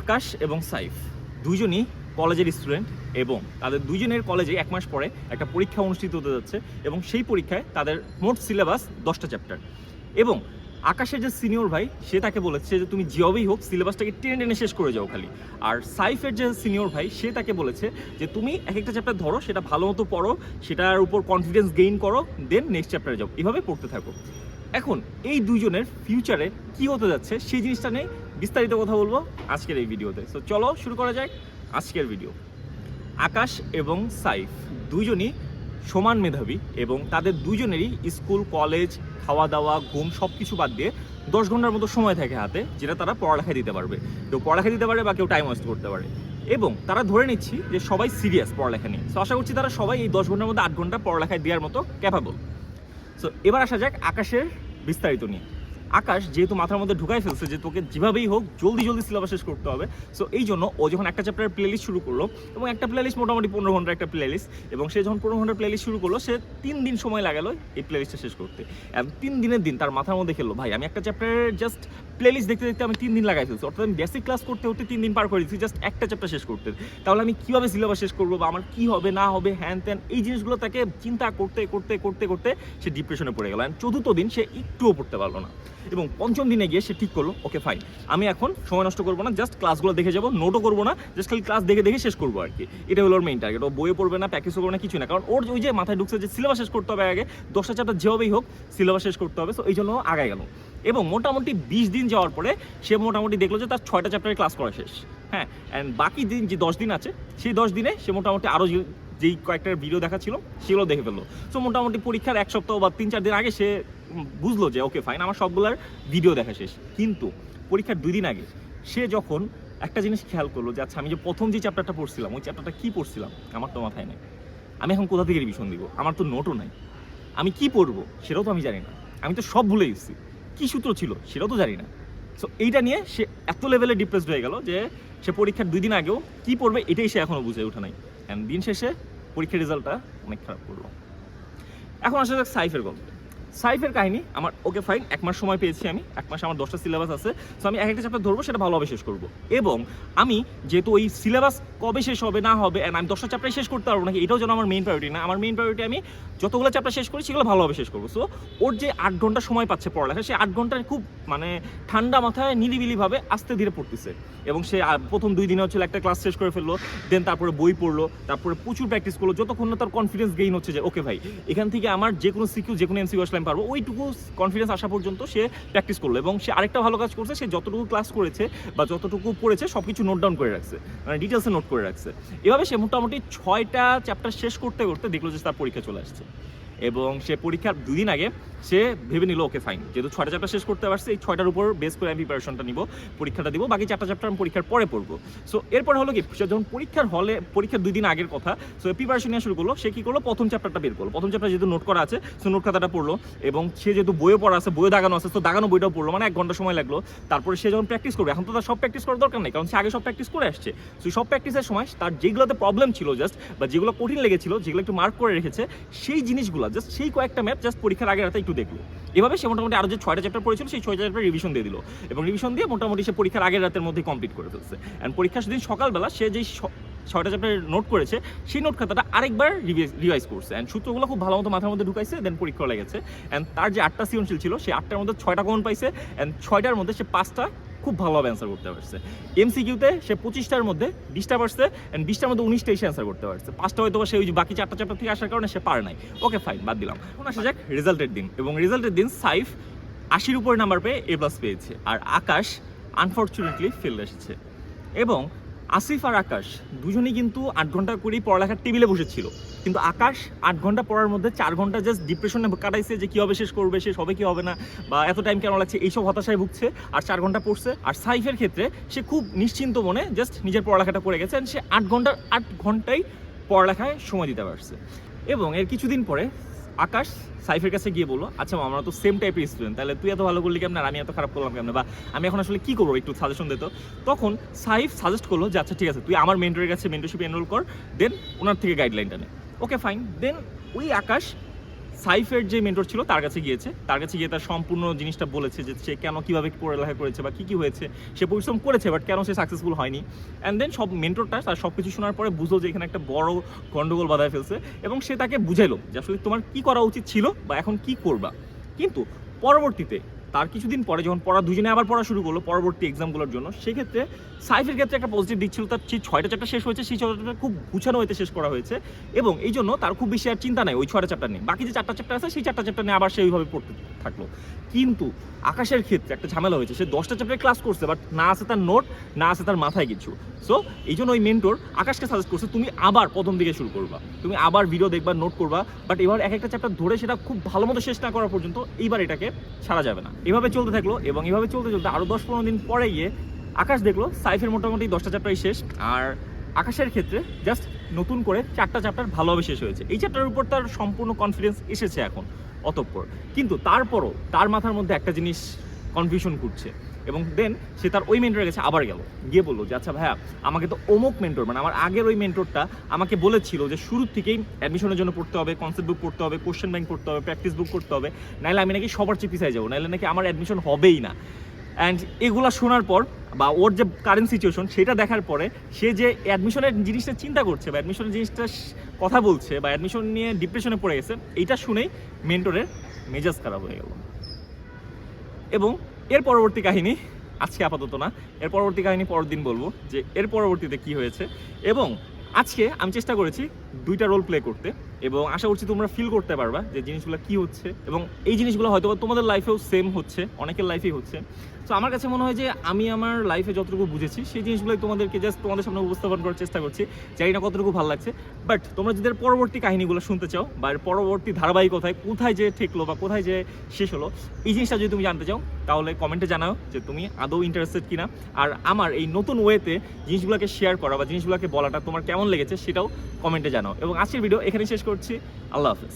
আকাশ এবং সাইফ। দুইজনই কলেজের স্টুডেন্ট এবং তাদের দুইজনের কলেজে এক মাস পরে একটা পরীক্ষা অনুষ্ঠিত হতে যাচ্ছে এবং সেই পরীক্ষায় তাদের মোট সিলেবাস দশটা চ্যাপ্টার। এবং আকাশের যে সিনিয়র ভাই, সে তাকে বলেছে যে, তুমি যেভাবেই হোক সিলেবাসটাকে টেনে টেনে শেষ করে যাও খালি। আর সাইফের যে সিনিয়র ভাই, সে তাকে বলেছে যে, তুমি এক একটা চ্যাপ্টার ধরো, সেটা ভালো মতো পড়ো, সেটার উপর কনফিডেন্স গেইন করো দেন নেক্সট চ্যাপ্টারে যাও। এভাবে পড়তে থাকো। এখন এই দুজনের ফিউচারে কি হতে যাচ্ছে, সেই জিনিসটা নিয়ে বিস্তারিত কথা বলব আজকের এই ভিডিওতে। সো চলো শুরু করা যাক আজকের ভিডিও। আকাশ এবং সাইফ দুজনই সমান মেধাবী এবং তাদের দুজনেরই স্কুল, কলেজ খাওয়া দাওয়া ঘুম সব কিছু বাদ দিয়ে দশ ঘণ্টার মতো সময় থাকে হাতে, যেটা তারা পড়ালেখায় দিতে পারবে। কেউ পড়ালেখা দিতে পারে বা কেউ টাইম ওয়েস্ট করতে পারে। এবং তারা ধরে নিচ্ছি যে সবাই সিরিয়াস পড়ালেখা নিয়ে। সো আশা করছি তারা সবাই এই দশ ঘণ্টার মধ্যে আট ঘণ্টা পড়ালেখায় দেওয়ার মতো ক্যাপাবল সো এবার আসা যাক আকাশের বিস্তারিত নিয়ে। আকাশ যেহেতু মাথার মধ্যে ঢুকাই ফেলছে যে তোকে যেভাবেই হোক জলদি জলদি সিলেবাস শেষ করতে হবে। সো এই জন্য ও যখন একটা চ্যাপ্টারের প্লেলিস্ট শুরু করল এবং একটা প্লেলিস্ট মোটামুটি পনেরো ঘণ্টার একটা প্লেলিস্ট এবং সে যখন পনেরো ঘণ্টার প্লেলিস্ট শুরু করল, সে তিন দিন সময় লাগালো এই প্লেলিস্টটা শেষ করতে। এবং তিন দিনের দিন তার মাথার মধ্যে খেললো, ভাই, আমি একটা চ্যাপ্টারের জাস্ট প্লেলিস্ট দেখতে দেখতে আমি তিন দিন লাগাই ফেলছি। অর্থাৎ আমি বেসিক ক্লাস করতে করতে তিন দিন পার করে দিচ্ছি জাস্ট একটা চ্যাপ্টার শেষ করতে। তাহলে আমি কীভাবে সিলেবাস শেষ করব বা আমার কী হবে, না হবে, হ্যান ত্যান, এই জিনিসগুলো তাকে চিন্তা করতে করতে করতে করতে সে ডিপ্রেশনে পড়ে গেল। অ্যান্ড চতুর্থ দিন সে একটুও পড়তে পারল না। এবং পঞ্চম দিনে গিয়ে সে ঠিক করল ওকে ফাইন আমি এখন সময় নষ্ট করব না জাস্ট ক্লাসগুলো দেখে যাব নোটও করব না জাস্ট খালি ক্লাস দেখে দেখে শেষ করব আর কি। এটা হলো ওর মেইন টার্গেট ও বইয়ে পড়বে না প্র্যাকটিসও করবে না কিছু না। কারণ ওর ওই যে মাথায় ঢুকছে যে সিলেবাস শেষ করতে হবে আগে, দশটা চ্যাপ্টার যেভাবেই হোক সিলেবাস শেষ করতে হবে। সো এই জন্য আগায় গেল। এবং মোটামুটি বিশ দিন যাওয়ার পরে সে মোটামুটি দেখল যে তার ছয়টা চ্যাপ্টারে ক্লাস করা শেষ। হ্যাঁ অ্যান্ড বাকি দিন যে দশ দিন আছে, সেই দশ দিনে সে মোটামুটি আরও যেই কয়েকটা ভিডিও দেখা ছিল সেগুলো দেখে ফেলল। সো মোটামুটি পরীক্ষার এক সপ্তাহ বা তিন চার দিন আগে সে বুঝলো যে ওকে ফাইন আমার সবগুলার ভিডিও দেখা শেষ। কিন্তু পরীক্ষার দুই দিন আগে সে যখন একটা জিনিস খেয়াল করল যে আচ্ছা আমি যে প্রথম যে চ্যাপ্টারটা পড়ছিলাম, ওই চ্যাপ্টারটা কী পড়ছিলাম, আমার তো মাথায় নেই। আমি এখন কোথা থেকে রিভিশন দিব? আমার তো নোটও নাই। আমি কি পড়ব? সেটাও তো আমি জানি না। আমি তো সব ভুলে গেছি। কী সূত্র ছিল? সেটাও তো জানি না। সো এইটা নিয়ে সে এত লেভেলে ডিপ্রেসড হয়ে গেল যে, সে পরীক্ষার দুই দিন আগেও কী পড়বে এটাই সে এখনও বুঝে ওঠে নাই। অ্যান্ড দিন শেষে পরীক্ষার রেজাল্টটা অনেক খারাপ করল। এখন আসা যাক সাইফের গল্প। সাইফের কাহিনী, আমার ওকে ফাইন এক মাস সময় পেয়েছি আমি, এক মাস আমার দশটা সিলেবাস আছে সো আমি এক একটা চ্যাপ্টার ধরবো, সেটা ভালোভাবে শেষ করব। এবং আমি যেহেতু ওই সিলেবাস কবে শেষ হবে, না হবে, and আমি দশটা চ্যাপ্টার শেষ করতে পারব নাকি, এটাও যেন আমার মেইন প্রায়োরিটি না, আমার মেইন প্রায়োরিটি আমি যতগুলো চ্যাপ্টার শেষ করি, সেগুলো ভালোভাবে শেষ করব। সো ওর যে আট ঘণ্টা সময় পাচ্ছে পড়ালেখা, সে আট ঘণ্টা খুব মানে ঠান্ডা মাথায় নিরিবিলিভাবে আস্তে ধীরে পড়তেছে। এবং সে প্রথম দুই দিনে হচ্ছে একটা ক্লাস শেষ করে ফেলল দেন তারপরে বই পড়ল, তারপরে প্রচুর প্র্যাকটিস করল, যতক্ষণ না তার কনফিডেন্স গেইন হচ্ছে যে ওকে ভাই, এখান থেকে আমার যে কোনো সিকিউ যে কোনো এমসিকিউ আসলে পারব। ওইটুকু কনফিডেন্স আসা পর্যন্ত সে প্র্যাকটিস করল এবং সে আরেকটা ভালো কাজ করছে, সে যতটুকু ক্লাস করেছে বা যতটুকু পড়েছে সব কিছু নোট ডাউন করে রাখছে মানে ডিটেলসে নোট করে রাখছে। এভাবে সে মোটামুটি ছয়টা চ্যাপ্টার শেষ করতে করতে দেখল যে তার পরীক্ষা চলে আসছে। এবং সে পরীক্ষার দুদিন আগে সে ভেবে নিল, ওকে ফাইন যেহেতু ছয়টা চ্যাপ্টার শেষ করতে পারছে, এই ছয়টার উপর বেস করে আমি প্রিপারেশনটা নিব, পরীক্ষাটা দিব, বাকি চারটা চ্যাপ্টার আমি পরীক্ষার পরে পড়ব। সো এরপর হলো কি যখন পরীক্ষার হলে পরীক্ষার দুই দিন আগের কথা সো প্রিপারেশন নিয়ে শুরু করল, সে কি করল? প্রথম চ্যাপ্টারটা বের করল। প্রথম চ্যাপ্টার যেহেতু নোট করা আছে সো নোট খাতাটা পড়ল, এবং সে যেহেতু বইয়ে পড়া আছে বইয়ে দাগানো আছে তো দাগানো বইটাও পড়ল মানে এক ঘণ্টা সময় লাগল। তারপরে সে যখন প্র্যাকটিস করবে, এখন তো তার সব প্র্যাকটিস করার দরকার নেই, কারণ সে আগে সব প্র্যাকটিস করে আসছে। সো সব প্র্যাকটিসের সময় তার যেগুলোতে প্রবলেম ছিল জাস্ট বা যেগুলো কঠিন লেগেছিল, যেগুলো একটু মার্ক করে রেখেছে, সেই জিনিসগুলো জাস্ট সেই কয়েকটা ম্যাপ জাস্ট পরীক্ষার আগের রাতে একটু দেখল। এভাবে সে মোটামুটি আরও যে ছয়টা চ্যাপ্টার পড়েছিল, সেই ছয়টা চ্যাপ্টার রিভিশন দিয়ে দিল। এবং রিভিশন দিয়ে মোটামুটি সে পরীক্ষার আগের রাতের মধ্যে কমপ্লিট করে ফেলছে। অ্যান্ড পরীক্ষার সেদিন সকালবেলা সে যেই ছয়টা চ্যাপ্টার নোট করেছে, সেই নোট খাতাটা আরেকবার রিভাইজ করছে। অ্যান্ড সূত্রগুলো খুব ভালো মতো মাথার মধ্যে ঢুকাইছে দেন পরীক্ষা লেগেছে। অ্যান্ড তার যে আটটা সৃজনশীল ছিল, সেই আটটার মধ্যে ছয়টা কমন পাইছে। অ্যান্ড ছয়টার মধ্যে সে পাঁচটা খুব ভালোভাবে অ্যান্সার করতে পারছে। এমসিকিউতে সে পঁচিশটার মধ্যে বিশটা পারছে অ্যান্ড বিশটার মধ্যে উনিশটা এসে অ্যান্সার করতে পারছে। পাঁচটা হয়তো সে ওই যে বাকি চারটা চ্যাপ্টার থেকে আসার কারণে সে পারে নাই। ওকে ফাইন বাদ দিলাম। এখন আসা যাক রেজাল্টের দিন। এবং রেজাল্টের দিন সাইফ আশির উপরে নাম্বার পেয়ে এ প্লাস পেয়েছে। আর আকাশ আনফর্চুনেটলি ফেল এসেছে। এবং আসিফ আর আকাশ দুজনেই কিন্তু আট ঘণ্টা করেই পড়ালেখার টেবিলে বসেছিল। কিন্তু আকাশ আট ঘণ্টা পড়ার মধ্যে চার ঘণ্টা জাস্ট ডিপ্রেশনে কাটাইছে যে কী হবে, শেষ করবে, শেষ হবে, কি হবে না, বা এত টাইম কেন লাগছে, এইসব হতাশায় ভুগছে, আর চার ঘণ্টা পড়ছে। আর সাইফের ক্ষেত্রে সে খুব নিশ্চিন্ত মনে জাস্ট নিজের পড়ালেখাটা করে গেছে সে আট ঘণ্টার আট ঘন্টাই পড়ালেখায় সময় দিতে পারছে। এবং এর কিছুদিন পরে আকাশ সাইফের কাছে গিয়ে বলল আচ্ছা আমরা তো সেম টাইপের স্টুডেন্ট তাহলে তুই এত ভালো করলি কেমন? আর আমি এত খারাপ করলাম কেমন? বা আমি এখন আসলে কী করব? একটু সাজেশন দিত তখন সাইফ সাজেস্ট করল যে আচ্ছা ঠিক আছে, তুই আমার মেন্টরের কাছে মেন্টরশিপ এনরোল কর দেন ওনার থেকে গাইডলাইনটা নে। ওকে ফাইন দেন ওই আকাশ সাইফের যে মেন্টর ছিল, তার কাছে গিয়েছে। তার কাছে গিয়ে তার সম্পূর্ণ জিনিসটা বলেছে যে সে কেন কীভাবে পড়ালেখা করেছে বা কী কী হয়েছে, সে পরিশ্রম করেছে বাট কেন সে সাকসেসফুল হয়নি। অ্যান্ড দেন সব মেন্টরটা তার সব কিছু শোনার পরে বুঝলো যে এখানে একটা বড় গন্ডগোল বাধায় ফেলছে এবং সে তাকে বুঝাইলো যে আসলে তোমার কী করা উচিত ছিল বা এখন কি করবা। কিন্তু পরবর্তীতে তার কিছুদিন পরে যখন পড়া, দুজনে আবার পড়া শুরু করল পরবর্তী এক্সামগুলোর জন্য, সেক্ষেত্রে সাইফের ক্ষেত্রে একটা পজিটিভ দিক ছিল, তার সেই ছয়টা চ্যাপ্টার শেষ হয়েছে, সেই ছয়টা খুব গুছানো হইতে শেষ করা হয়েছে এবং এই জন্য তার খুব বেশি আর চিন্তা নাই, ওই ছয়টা চ্যাপ্টার নিয়ে। বাকি যে চারটা চ্যাপ্টার আছে, সেই চারটা চ্যাপ্টার নিয়ে আবার সে ওইভাবে পড়তে থাকল। কিন্তু আকাশের ক্ষেত্রে একটা ঝামেলা হয়েছে, সে দশটা চ্যাপ্টার ক্লাস করছে বাট না আছে তার নোট না আছে তার মাথায় কিছু। সো এই জন্য ওই মেন্টর আকাশকে সাজেস্ট করছে, তুমি আবার প্রথম দিকে শুরু করবা, তুমি আবার ভিডিও দেখবা নোট করবা। বাট এবার এক একটা চ্যাপ্টার ধরে সেটা খুব ভালো মতো শেষ না করা পর্যন্ত এইবার এটাকে ছাড়া যাবে না। এভাবে চলতে থাকল এবং এভাবে চলতে চলতে আরও দশ পনেরো দিন পরে গিয়ে আকাশ দেখল, সাইফের মোটামুটি দশটা চ্যাপ্টারই শেষ। আর আকাশের ক্ষেত্রে জাস্ট নতুন করে চারটা চ্যাপ্টার ভালোভাবে শেষ হয়েছে। এই চ্যাপ্টারের উপর তার সম্পূর্ণ কনফিডেন্স এসেছে এখন, অতঃপর। কিন্তু তারপরও তার মাথার মধ্যে একটা জিনিস কনফিউশন ঘুরছে। এবং দেন সে তার ওই মেন্টরের কাছে আবার গেল। গিয়ে বলল যে আচ্ছা ভাইয়া, আমাকে তো অমুক মেন্টর মানে আমার আগের ওই মেন্টরটা আমাকে বলেছিল যে, শুরুর থেকেই অ্যাডমিশনের জন্য পড়তে হবে কনসেপ্ট বুক পড়তে হবে কোশ্চেন ব্যাংক পড়তে হবে প্র্যাকটিস বুক করতে হবে নাহলে আমি নাকি সবার চেয়ে পিছিয়ে যাব নাহলে নাকি আমার অ্যাডমিশন হবেই না। অ্যান্ড এগুলা শোনার পর বা ওর যে কারেন্ট সিচুয়েশন সেটা দেখার পরে সে যে অ্যাডমিশনের জিনিসটা চিন্তা করছে বা অ্যাডমিশনের জিনিসটা কথা বলছে বা অ্যাডমিশন নিয়ে ডিপ্রেশনে পড়ে গেছে, এইটা শুনেই মেন্টরের মেজাজ খারাপ হয়ে গেল। এবং এর পরবর্তী কাহিনী আজকে আপাতত না, এর পরবর্তী কাহিনী পরের দিন বলব যে এর পরবর্তীতে কি হয়েছে এবং আজকে আমি চেষ্টা করেছি দুইটা রোল প্লে করতে এবং আশা করছি তোমরা ফিল করতে পারবা যে জিনিসগুলো কি হচ্ছে এবং এই জিনিসগুলো হয়তো তোমাদের লাইফেও সেম হচ্ছে, অনেকের লাইফেই হচ্ছে। তো আমার কাছে মনে হয় যে আমি আমার লাইফে যতটুকু বুঝেছি, সেই জিনিসগুলোই তোমাদেরকে জাস্ট তোমাদের সামনে উপস্থাপন করার চেষ্টা করছি। জানি না কতটুকু ভালো লাগছে বাট তোমরা যদি পরবর্তী কাহিনীগুলো শুনতে চাও বা পরবর্তী ধারাবাহিকতায় কোথায় যে ঠেকলো বা কোথায় যে শেষ হলো, এই জিনিসটা যদি তুমি জানতে চাও, তাহলে কমেন্টে জানাও যে তুমি আদৌ ইন্টারেস্টেড কিনা। আর আমার এই নতুন ওয়েতে জিনিসগুলোকে শেয়ার করা বা জিনিসগুলোকে বলাটা তোমার কেমন লেগেছে, সেটাও কমেন্টে জানাও। এবং আজকের ভিডিও এখানে শেষ করছি। আল্লাহ হাফেজ।